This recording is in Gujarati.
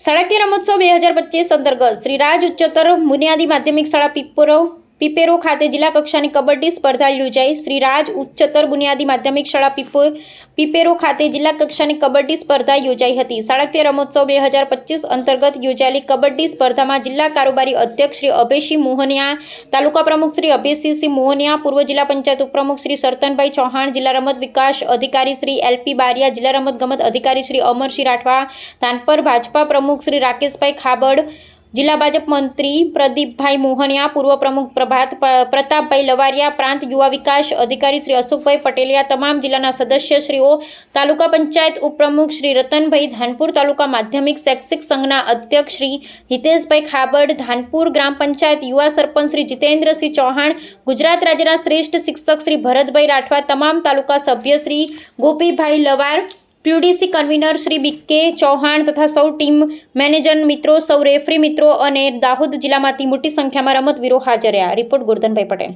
શાળાકીય રમોત્સવ બે હજાર પચીસ અંતર્ગત શ્રી રાજ ઉચ્ચતર બુનિયાદી માધ્યમિક શાળા પીપરો પીપેરો ખાતે જિલ્લા કક્ષાની કબડ્ડી સ્પર્ધા યોજાઈ. શ્રી રાજ ઉચ્ચતર બુનિયાદી માધ્યમિક શાળા પીપો, પીપેરો ખાતે જિલ્લા કક્ષાની કબડ્ડી સ્પર્ધા યોજાઈ હતી. શાળાકીય રમોત્સવ બે હજાર પચીસ અંતર્ગત યોજાયેલી કબડ્ડી સ્પર્ધામાં જિલ્લા કારોબારી અધ્યક્ષ શ્રી અભયસિંહ મોહનિયા, તાલુકા પ્રમુખ શ્રી અભયસિંહ મોહનિયા, પૂર્વ જિલ્લા પંચાયત ઉપપ્રમુખ શ્રી સરતનભાઈ ચૌહાણ, જિલ્લા રમત વિકાસ અધિકારી શ્રી એલપી બારિયા, જિલ્લા રમત ગમત અધિકારી શ્રી અમરસિંહ રાઠવા, તાનપર ભાજપા પ્રમુખ શ્રી રાકેશભાઈ ખાબડ જિલ્લા ભાજપ મંત્રી પ્રદીપભાઈ મોહનિયા, પૂર્વ પ્રમુખ પ્રભાત પ્રતાપભાઈ લવારિયા, પ્રાંત યુવા વિકાસ અધિકારી શ્રી અશોકભાઈ પટેલિયા, તમામ જિલ્લાના સદસ્યશ્રીઓ તાલુકા પંચાયત ઉપપ્રમુખ શ્રી રતનભાઈ ધાનપુર, તાલુકા માધ્યમિક શૈક્ષિક સંઘના અધ્યક્ષ શ્રી હિતેશભાઈ ખાબડ, ધાનપુર ગ્રામ પંચાયત યુવા સરપંચ શ્રી જીતેન્દ્રસિંહ ચૌહાણ, ગુજરાત રાજ્યના શ્રેષ્ઠ શિક્ષક શ્રી ભરતભાઈ રાઠવા, તમામ તાલુકા સભ્ય Shri Gopibhai Lavar QDC convener Shri BK Chauhan તથા સૌ ટીમ મેનેજર મિત્રો, સૌ રેફરી મિત્રો અને દાહોદ જિલ્લામાંથી મોટી સંખ્યામાં રમતવીરો હાજર રહ્યા. રિપોર્ટ ગોરધનભાઈ પટેલ.